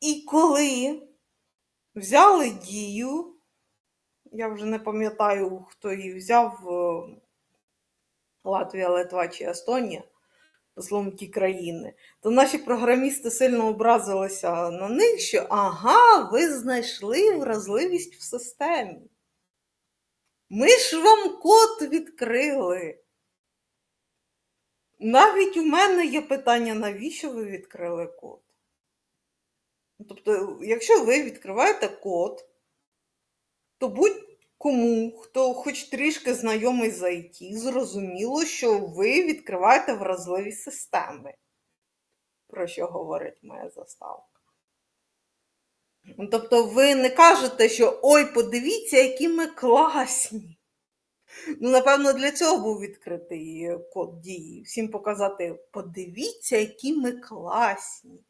І коли взяли дію, я вже не пам'ятаю, хто її взяв, е, Латвія, Литва чи Естонія, послом ті країни, то наші програмісти сильно образилися на них, що ага, ви знайшли вразливість в системі. Ми ж вам код відкрили. Навіть у мене є питання, навіщо ви відкрили код? Тобто, якщо ви відкриваєте код, то будь-кому, хто хоч трішки знайомий з IT, зрозуміло, що ви відкриваєте вразливі системи, про що говорить моя заставка. Тобто ви не кажете, що ой, подивіться, які ми класні. Ну, напевно, для цього був відкритий код дії. Всім показати, подивіться, які ми класні.